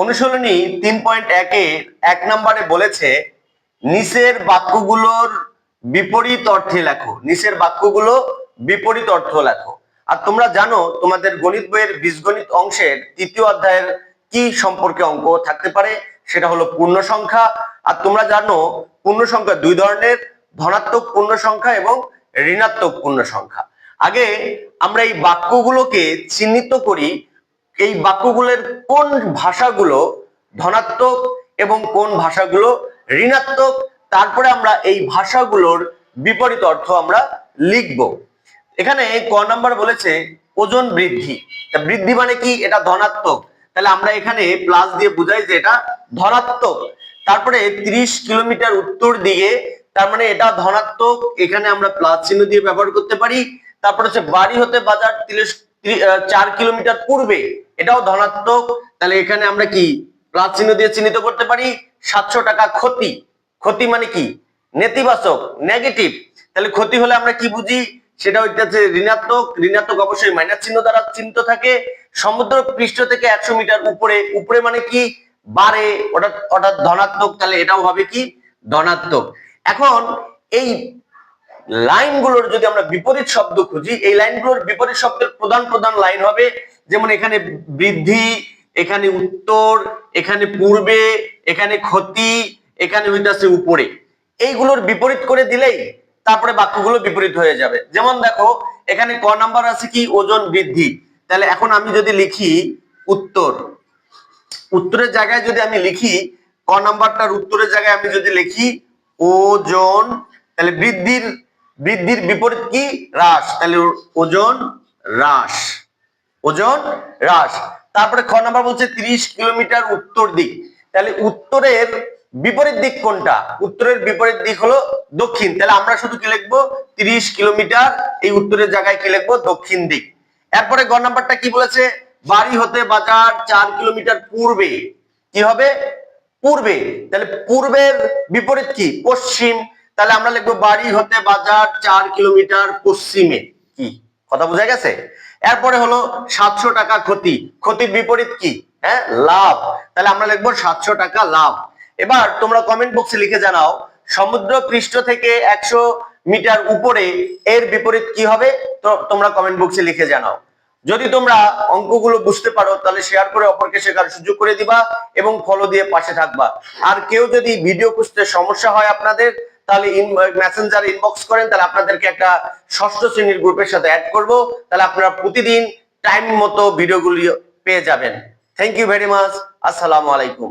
অনুশীলনী তিন পয়েন্ট একে এক নম্বরে বলেছে, নিচের বাক্যগুলোর বিপরীত অর্থে লেখো, নিচের বাক্যগুলো বিপরীত অর্থ লেখো। আর তোমরা জানো তোমাদের গণিত বইয়ের বীজগণিত অংশের তৃতীয় অধ্যায়ের কি সম্পর্কে অঙ্ক থাকতে পারে? সেটা হলো পূর্ণ সংখ্যা। আর তোমরা জানো পূর্ণ সংখ্যা দুই ধরনের, ধনাত্মক পূর্ণ সংখ্যা এবং ঋণাত্মক পূর্ণ সংখ্যা। আগে আমরা এই বাক্যগুলোকে চিহ্নিত করি এই বাক্যগুলোর কোন ভাষাগুলো ধনাত্মক এবং কোন ভাষাগুলো ঋণাত্মক? তারপরে আমরা এই ভাষাগুলোর বিপরীত অর্থ আমরা লিখব। এখানে ক নাম্বার বলেছে ওজন বৃদ্ধি। বৃদ্ধি মানে কি? এটা ধনাত্মক। তাহলে আমরা এখানে প্লাস দিয়ে বুঝাই যে এটা ধনাত্মক। তারপরে 30 কিলোমিটার উত্তর দিকে তার মানে এটা ধনাত্মক। এখানে আমরা প্লাস চিহ্ন দিয়ে ব্যবহার করতে পারি। তারপরে হচ্ছে বাড়ি হতে বাজার চার কিলোমিটার পূর্বে। এটাও ধনাত্মক। তাহলে এখানে আমরা কি? প্লাস চিহ্ন দিয়ে চিহ্নিত করতে পারি। সাতশো টাকা ক্ষতি। ক্ষতি মানে কি? নেতিবাচক নেগেটিভ তাহলে ক্ষতি হলে আমরা কি বুঝি? সেটা হইতেছে ঋণাত্মক। ঋণাত্মক অবশ্যই মাইনাস চিহ্ন দ্বারা চিহ্নিত থাকে। সমুদ্র পৃষ্ঠ থেকে একশো মিটার উপরে। উপরে মানে কি? বাড়ে ওটা ওটা ধনাত্মক। তাহলে এটাও হবে কি? ধনাত্মক। এখন এই লাইনগুলোর যদি আমরা বিপরীত শব্দ খুঁজি, এই লাইনগুলোর বিপরীত শব্দের প্রধান প্রধান লাইন হবে যেমন এখানে বৃদ্ধি, এখানে উত্তর, এখানে পূর্বে, এখানে ক্ষতি, এখানে হইতাছে উপরে। এইগুলোর বিপরীত করে দিলেই তারপরে বাক্যগুলো বিপরীত হয়ে যাবে। যেমন দেখো, এখানে ক নাম্বার আছে কি? ওজন বৃদ্ধি। তাহলে এখন আমি যদি লিখি উত্তর। উত্তরের জায়গায় যদি আমি লিখি, ক নাম্বারটার উত্তরের জায়গায় আমি যদি লিখি ওজন, তাহলে বৃদ্ধির বৃদ্ধির বিপরীত কি? হ্রাস। তাহলে ওজন হ্রাস। ওজন হ্রাস। তারপরে খ নাম্বার বলছে 30 কিলোমিটার উত্তর দিক। তাহলে উত্তরের বিপরীত দিক কোনটা? উত্তরের বিপরীত দিক হলো দক্ষিণ। তাহলে আমরা শুধু কি লিখব? 30 কিলোমিটার এই উত্তরের জায়গায় কি লিখব? দক্ষিণ দিক। এরপরে গ নাম্বারটা কি বলেছে? বাড়ি হতে বাজার চার কিলোমিটার পূর্বে। কি হবে? পূর্বে। তাহলে পূর্বের বিপরীত কি? পশ্চিম তাহলে আমরা লিখব বাড়ি হতে বাজার চার কিলোমিটার পশ্চিমে। কি? কথা বোঝা গেছে? এরপরে হলো সাতশো টাকা ক্ষতি। ক্ষতির বিপরীত কি? হ্যাঁ লাভ। তাহলে আমরা লিখব সাতশো টাকা লাভ। এবার তোমরা কমেন্ট বক্সে লিখে জানাও সমুদ্র পৃষ্ঠ থেকে একশো মিটার উপরে এর বিপরীত কি হবে? তো তোমরা কমেন্ট বক্সে লিখে জানাও। যদি তোমরা অঙ্কগুলো বুঝতে পারো তাহলে শেয়ার করে অপরকে শেখার সুযোগ করে দিবা এবং ফলো দিয়ে পাশে থাকবা। আর কেউ যদি ভিডিও খুঁজতে সমস্যা হয় আপনাদের তাহলে মেসেঞ্জার ইনবক্স করেন, তাহলে আপনাদেরকে একটা ষষ্ঠ শ্রেণির গ্রুপের সাথে অ্যাড করব। তাহলে আপনারা প্রতিদিন টাইম মতো ভিডিওগুলি পেয়ে যাবেন। থ্যাংক ইউ ভেরি মাচ আসসালামু আলাইকুম।